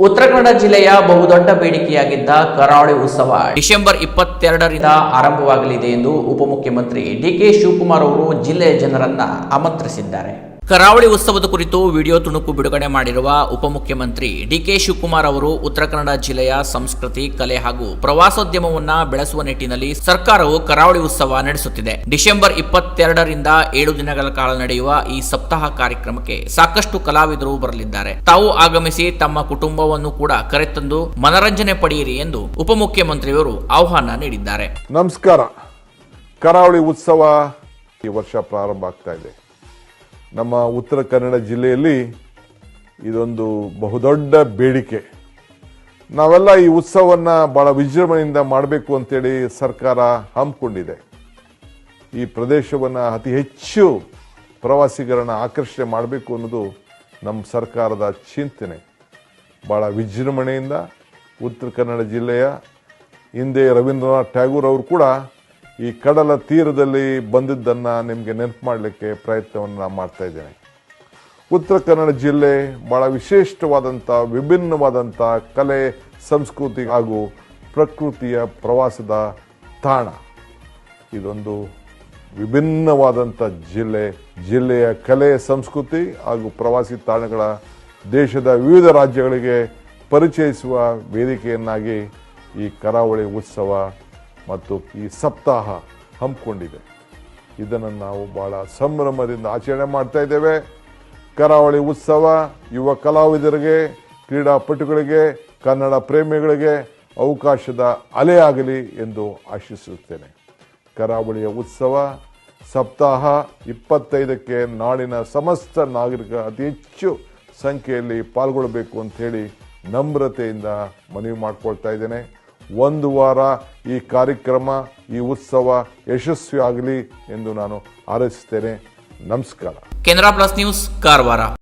ಉತ್ತರ ಕನ್ನಡ ಜಿಲ್ಲೆಯ ಬಹುದೊಡ್ಡ ಬೇಡಿಕೆಯಾಗಿದ್ದ ಕರಾವಳಿ ಉತ್ಸವ ಡಿಸೆಂಬರ್ ಇಪ್ಪತ್ತೆರಡರಿಂದ ಆರಂಭವಾಗಲಿದೆ ಎಂದು ಉಪಮುಖ್ಯಮಂತ್ರಿ ಡಿಕೆ ಶಿವಕುಮಾರ್ ಅವರು ಜಿಲ್ಲೆಯ ಜನರನ್ನ ಆಮಂತ್ರಿಸಿದ್ದಾರೆ. ಕರಾವಳಿ ಉತ್ಸವದ ಕುರಿತು ವಿಡಿಯೋ ತುಣುಕು ಬಿಡುಗಡೆ ಮಾಡಿರುವ ಉಪಮುಖ್ಯಮಂತ್ರಿ ಡಿಕೆ ಶಿವಕುಮಾರ್ ಅವರು ಉತ್ತರ ಕನ್ನಡ ಜಿಲ್ಲೆಯ ಸಂಸ್ಕೃತಿ, ಕಲೆ ಹಾಗೂ ಪ್ರವಾಸೋದ್ಯಮವನ್ನ ಬೆಳೆಸುವ ನಿಟ್ಟಿನಲ್ಲಿ ಸರ್ಕಾರವು ಕರಾವಳಿ ಉತ್ಸವ ನಡೆಸುತ್ತಿದೆ. ಡಿಸೆಂಬರ್ ಇಪ್ಪತ್ತೆರಡರಿಂದ ಏಳು ದಿನಗಳ ಕಾಲ ನಡೆಯುವ ಈ ಸಪ್ತಾಹ ಕಾರ್ಯಕ್ರಮಕ್ಕೆ ಸಾಕಷ್ಟು ಕಲಾವಿದರು ಬರಲಿದ್ದಾರೆ. ತಾವು ಆಗಮಿಸಿ ತಮ್ಮ ಕುಟುಂಬವನ್ನು ಕೂಡ ಕರೆತಂದು ಮನರಂಜನೆ ಪಡೆಯಿರಿ ಎಂದು ಉಪಮುಖ್ಯಮಂತ್ರಿಯವರು ಆಹ್ವಾನ ನೀಡಿದ್ದಾರೆ. ನಮಸ್ಕಾರ. ಕರಾವಳಿ ಉತ್ಸವ ಈ ವರ್ಷ ಪ್ರಾರಂಭ ಆಗ್ತಾ ಇದೆ. ನಮ್ಮ ಉತ್ತರ ಕನ್ನಡ ಜಿಲ್ಲೆಯಲ್ಲಿ ಇದೊಂದು ಬಹುದೊಡ್ಡ ಬೇಡಿಕೆ. ನಾವೆಲ್ಲ ಈ ಉತ್ಸವವನ್ನು ಬಹಳ ವಿಜೃಂಭಣೆಯಿಂದ ಮಾಡಬೇಕು ಅಂತೇಳಿ ಸರ್ಕಾರ ಹಮ್ಮಿಕೊಂಡಿದೆ. ಈ ಪ್ರದೇಶವನ್ನು ಅತಿ ಹೆಚ್ಚು ಪ್ರವಾಸಿಗರನ್ನು ಆಕರ್ಷಣೆ ಮಾಡಬೇಕು ಅನ್ನೋದು ನಮ್ಮ ಸರ್ಕಾರದ ಚಿಂತನೆ. ಭಾಳ ವಿಜೃಂಭಣೆಯಿಂದ ಉತ್ತರ ಕನ್ನಡ ಜಿಲ್ಲೆಯ ಹಿಂದೆ ರವೀಂದ್ರನಾಥ್ ಟ್ಯಾಗೂರ್ ಅವರು ಕೂಡ ಈ ಕಡಲ ತೀರದಲ್ಲಿ ಬಂದಿದ್ದನ್ನು ನಿಮಗೆ ನೆನಪು ಮಾಡಲಿಕ್ಕೆ ಪ್ರಯತ್ನವನ್ನು ನಾನು ಮಾಡ್ತಾ ಇದ್ದೇನೆ. ಉತ್ತರ ಕನ್ನಡ ಜಿಲ್ಲೆ ಭಾಳ ವಿಶಿಷ್ಟವಾದಂಥ ವಿಭಿನ್ನವಾದಂಥ ಕಲೆ, ಸಂಸ್ಕೃತಿ ಹಾಗೂ ಪ್ರಕೃತಿಯ ಪ್ರವಾಸದ ತಾಣ. ಇದೊಂದು ವಿಭಿನ್ನವಾದಂಥ ಜಿಲ್ಲೆ, ಜಿಲ್ಲೆಯ ಕಲೆ, ಸಂಸ್ಕೃತಿ ಹಾಗೂ ಪ್ರವಾಸಿ ತಾಣಗಳ ದೇಶದ ವಿವಿಧ ರಾಜ್ಯಗಳಿಗೆ ಪರಿಚಯಿಸುವ ವೇದಿಕೆಯನ್ನಾಗಿ ಈ ಕರಾವಳಿ ಉತ್ಸವ ಮತ್ತು ಈ ಸಪ್ತಾಹ ಹಮ್ಮಿಕೊಂಡಿದೆ. ಇದನ್ನು ನಾವು ಬಹಳ ಸಂಭ್ರಮದಿಂದ ಆಚರಣೆ ಮಾಡ್ತಾ ಇದ್ದೇವೆ. ಕರಾವಳಿ ಉತ್ಸವ, ಯುವ ಕಲಾವಿದರಿಗೆ, ಕ್ರೀಡಾಪಟುಗಳಿಗೆ, ಕನ್ನಡ ಪ್ರೇಮಿಗಳಿಗೆ ಅವಕಾಶದ ಅಲೆಯಾಗಲಿ ಎಂದು ಆಶಿಸುತ್ತೇನೆ. ಕರಾವಳಿಯ ಉತ್ಸವ ಸಪ್ತಾಹ ಇಪ್ಪತ್ತೈದಕ್ಕೆ ನಾಡಿನ ಸಮಸ್ತ ನಾಗರಿಕ ಅತಿ ಹೆಚ್ಚು ಸಂಖ್ಯೆಯಲ್ಲಿ ಪಾಲ್ಗೊಳ್ಳಬೇಕು ಅಂತ ಹೇಳಿ ನಮ್ರತೆಯಿಂದ ಮನವಿ ಮಾಡಿಕೊಳ್ತಾ ಇದ್ದೇನೆ. ಒಂದು ವಾರ ಈ ಕಾರ್ಯಕ್ರಮ, ಈ ಉತ್ಸವ ಯಶಸ್ವಿ ಆಗಲಿ ಎಂದು ನಾನು ಹಾರೈಸುತ್ತೇನೆ ನಮಸ್ಕಾರ. Canara plus news, Karwar.